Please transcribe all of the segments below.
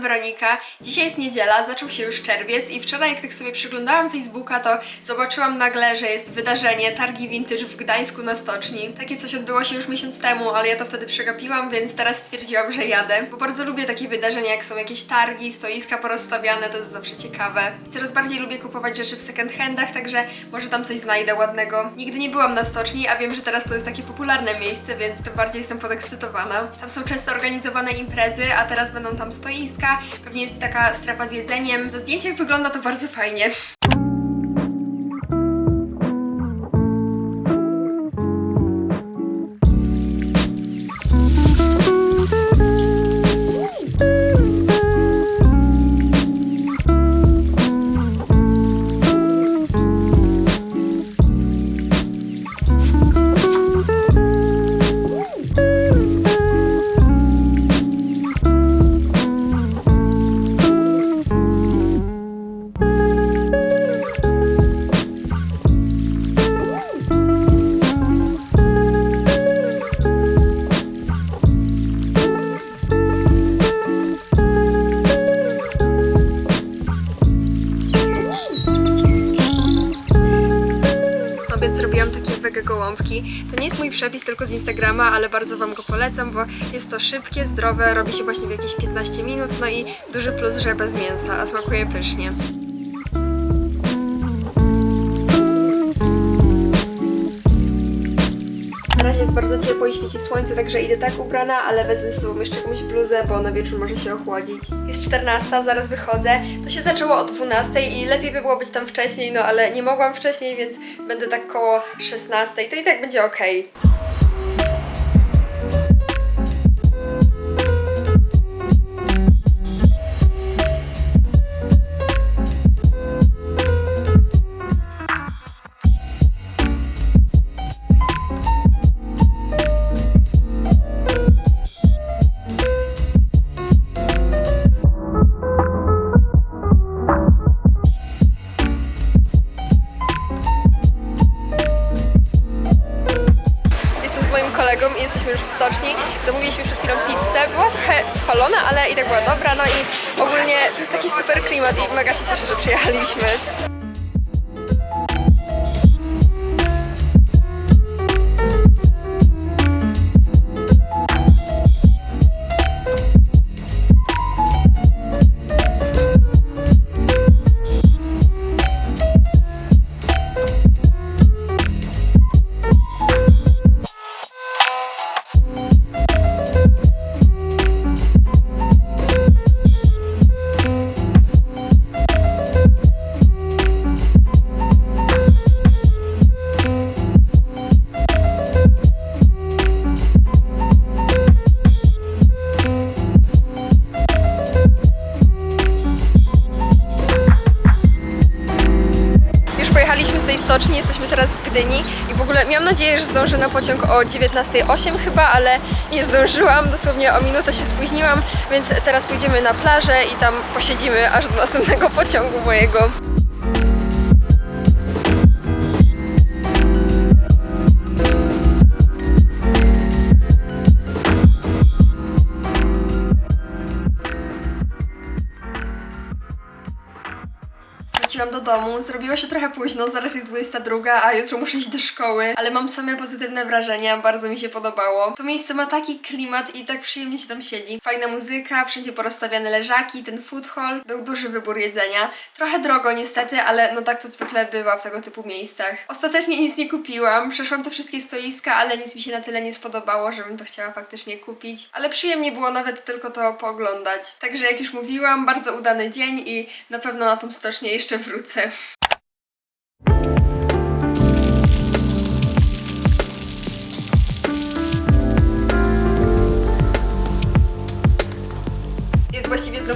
Weronika. Dzisiaj jest niedziela, zaczął się już czerwiec i wczoraj jak tak sobie przeglądałam Facebooka, to zobaczyłam nagle, że jest wydarzenie Targi Vintage w Gdańsku na Stoczni. Takie coś odbyło się już miesiąc temu, ale ja to wtedy przegapiłam, więc teraz stwierdziłam, że jadę, bo bardzo lubię takie wydarzenia, jak są jakieś targi, stoiska porozstawiane, to jest zawsze ciekawe. Coraz bardziej lubię kupować rzeczy w second handach, także może tam coś znajdę ładnego. Nigdy nie byłam na Stoczni, a wiem, że teraz to jest takie popularne miejsce, więc tym bardziej jestem podekscytowana. Tam są często organizowane imprezy, a teraz będą tam stoiska, pewnie jest taka strefa z jedzeniem. Na zdjęciach wygląda to bardzo fajnie. Przepis, tylko z Instagrama, ale bardzo Wam go polecam, bo jest to szybkie, zdrowe, robi się właśnie w jakieś 15 minut, no i duży plus, że bez mięsa, a smakuje pysznie. Na razie jest bardzo ciepło i świeci słońce, także idę tak ubrana, ale wezmę ze sobą jeszcze jakąś bluzę, bo na wieczór może się ochłodzić. Jest 14, zaraz wychodzę. To się zaczęło o 12 i lepiej by było być tam wcześniej, no ale nie mogłam wcześniej, więc będę tak koło 16. To i tak będzie ok. Kolegą i jesteśmy już w stoczni. Zamówiliśmy przed chwilą pizzę. Była trochę spalona, ale i tak była dobra. No i ogólnie to jest taki super klimat i mega się cieszę, że przyjechaliśmy. Pojechaliśmy z tej stoczni, jesteśmy teraz w Gdyni i w ogóle miałam nadzieję, że zdążę na pociąg o 19.08 chyba, ale nie zdążyłam, dosłownie o minutę się spóźniłam, więc teraz pójdziemy na plażę i tam posiedzimy aż do następnego pociągu mojego. Do domu, zrobiło się trochę późno, zaraz jest 22, a jutro muszę iść do szkoły, ale mam same pozytywne wrażenia, bardzo mi się podobało. To miejsce ma taki klimat i tak przyjemnie się tam siedzi. Fajna muzyka, wszędzie porozstawiane leżaki, ten food hall, był duży wybór jedzenia. Trochę drogo niestety, ale no tak to zwykle bywa w tego typu miejscach. Ostatecznie nic nie kupiłam, przeszłam te wszystkie stoiska, ale nic mi się na tyle nie spodobało, żebym to chciała faktycznie kupić. Ale przyjemnie było nawet tylko to pooglądać. Także jak już mówiłam, bardzo udany dzień i na pewno na tą stocznię jeszcze wrócę. Jest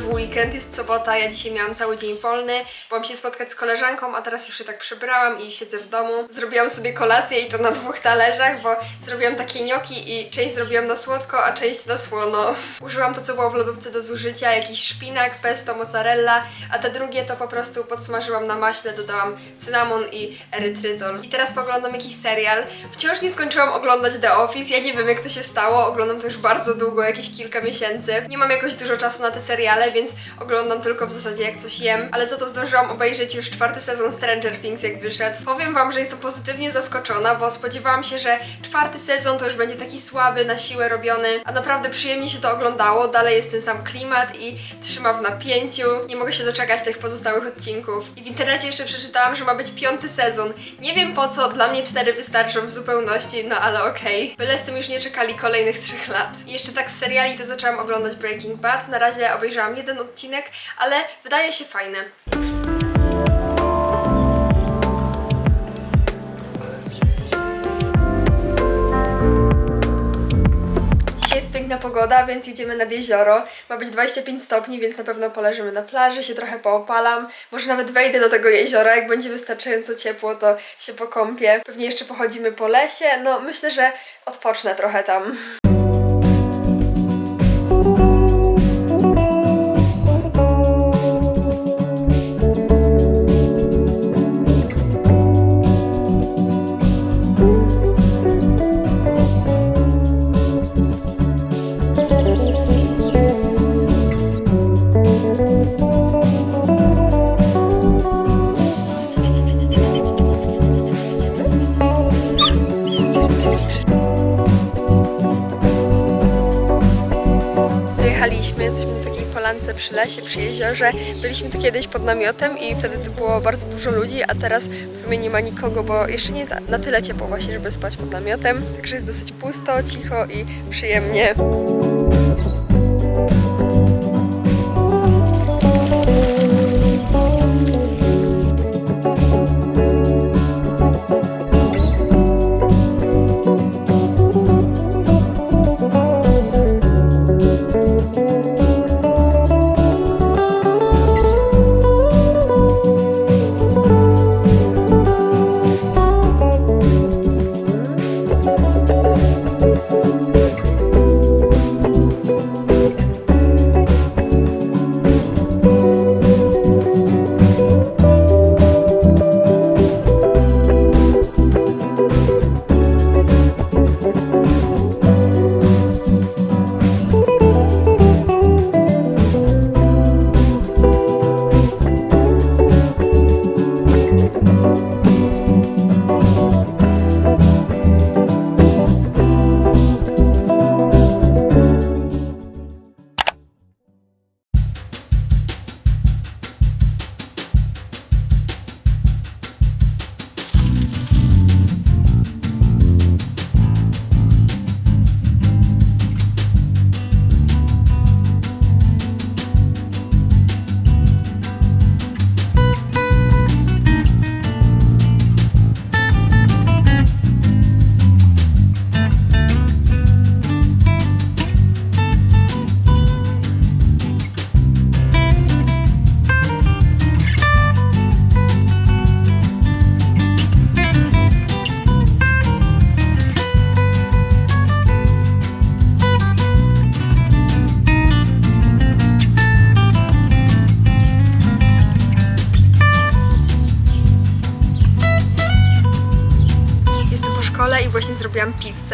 znowu weekend, jest sobota, ja dzisiaj miałam cały dzień wolny. Byłam się spotkać z koleżanką, a teraz już się tak przebrałam i siedzę w domu. Zrobiłam sobie kolację i to na dwóch talerzach, bo zrobiłam takie gnocchi i część zrobiłam na słodko, a część na słono. Użyłam to, co było w lodówce do zużycia, jakiś szpinak, pesto, mozzarella, a te drugie to po prostu podsmażyłam na maśle, dodałam cynamon i erytrytol. I teraz poglądam jakiś serial. Wciąż nie skończyłam oglądać The Office, ja nie wiem jak to się stało, oglądam to już bardzo długo, jakieś kilka miesięcy. Nie mam jakoś dużo czasu na te seriale, więc oglądam tylko w zasadzie jak coś jem, ale za to zdążyłam obejrzeć już czwarty sezon Stranger Things jak wyszedł. Powiem wam, że jestem pozytywnie zaskoczona, bo spodziewałam się, że czwarty sezon to już będzie taki słaby, na siłę robiony, a naprawdę przyjemnie się to oglądało, dalej jest ten sam klimat i trzyma w napięciu. Nie mogę się doczekać tych pozostałych odcinków. I w internecie jeszcze przeczytałam, że ma być piąty sezon. Nie wiem po co, dla mnie cztery wystarczą w zupełności, no ale okej. Byle z tym już nie czekali kolejnych trzech lat. I jeszcze tak z seriali to zaczęłam oglądać Breaking Bad. Na razie obejrzałam jeden odcinek, ale wydaje się fajny. Piękna pogoda, więc jedziemy nad jezioro. Ma być 25 stopni, więc na pewno poleżymy na plaży, się trochę poopalam. Może nawet wejdę do tego jeziora, jak będzie wystarczająco ciepło, to się pokąpię. Pewnie jeszcze pochodzimy po lesie. No, myślę, że odpocznę trochę tam. Przy lesie, przy jeziorze. Byliśmy tu kiedyś pod namiotem i wtedy tu było bardzo dużo ludzi, a teraz w sumie nie ma nikogo, bo jeszcze nie jest na tyle ciepło właśnie, żeby spać pod namiotem. Także jest dosyć pusto, cicho i przyjemnie.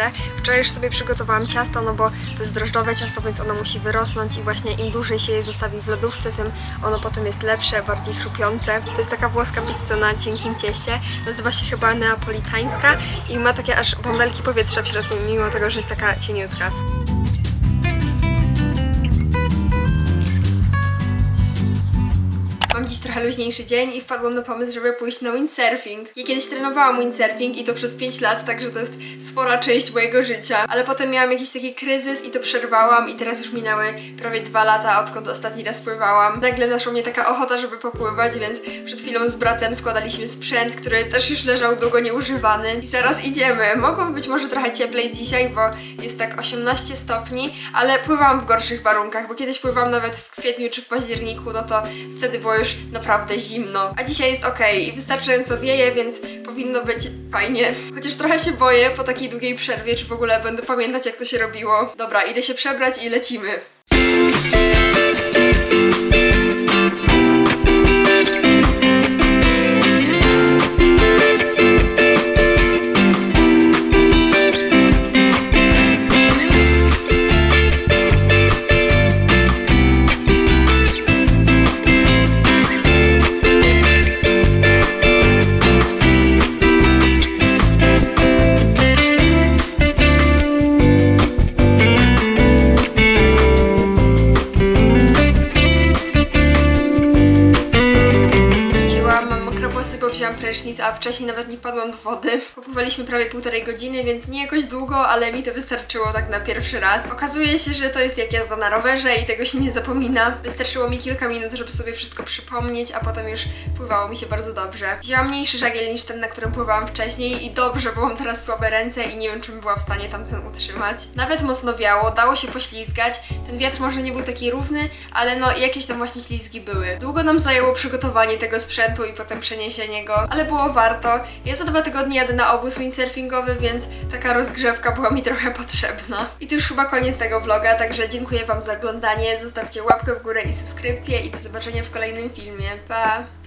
Pizzę. Wczoraj już sobie przygotowałam ciasto, no bo to jest drożdżowe ciasto, więc ono musi wyrosnąć i właśnie im dłużej się je zostawi w lodówce, tym ono potem jest lepsze, bardziej chrupiące. To jest taka włoska pizza na cienkim cieście. Nazywa się chyba neapolitańska i ma takie aż bąbelki powietrza w środku, mimo tego, że jest taka cieniutka. Dziś trochę luźniejszy dzień i wpadłam na pomysł, żeby pójść na windsurfing. Ja kiedyś trenowałam windsurfing i to przez 5 lat, także to jest spora część mojego życia. Ale potem miałam jakiś taki kryzys i to przerwałam i teraz już minęły prawie 2 lata, odkąd ostatni raz pływałam. Nagle naszła mnie taka ochota, żeby popływać, więc przed chwilą z bratem składaliśmy sprzęt, który też już leżał długo nieużywany. I zaraz idziemy. Mogłoby być może trochę cieplej dzisiaj, bo jest tak 18 stopni, ale pływałam w gorszych warunkach, bo kiedyś pływałam nawet w kwietniu czy w październiku, no to wtedy było już naprawdę zimno. A dzisiaj jest ok i wystarczająco wieje, więc powinno być fajnie. Chociaż trochę się boję po takiej długiej przerwie, czy w ogóle będę pamiętać jak to się robiło. Dobra, idę się przebrać i lecimy. Prysznic, a wcześniej nawet nie wpadłam do wody. Popływaliśmy prawie półtorej godziny, więc nie jakoś długo, ale mi to wystarczyło tak na pierwszy raz. Okazuje się, że to jest jak jazda na rowerze i tego się nie zapomina. Wystarczyło mi kilka minut, żeby sobie wszystko przypomnieć, a potem już pływało mi się bardzo dobrze. Wzięłam mniejszy żagiel niż ten, na którym pływałam wcześniej i dobrze, bo mam teraz słabe ręce i nie wiem, czy bym była w stanie tamten utrzymać. Nawet mocno wiało, dało się poślizgać. Ten wiatr może nie był taki równy, ale no jakieś tam właśnie ślizgi były. Długo nam zajęło przygotowanie tego sprzętu i potem przeniesienie go, ale było warto. Ja za dwa tygodnie jadę na obóz windsurfingowy, więc taka rozgrzewka była mi trochę potrzebna. I to już chyba koniec tego vloga, także dziękuję Wam za oglądanie. Zostawcie łapkę w górę i subskrypcję i do zobaczenia w kolejnym filmie. Pa!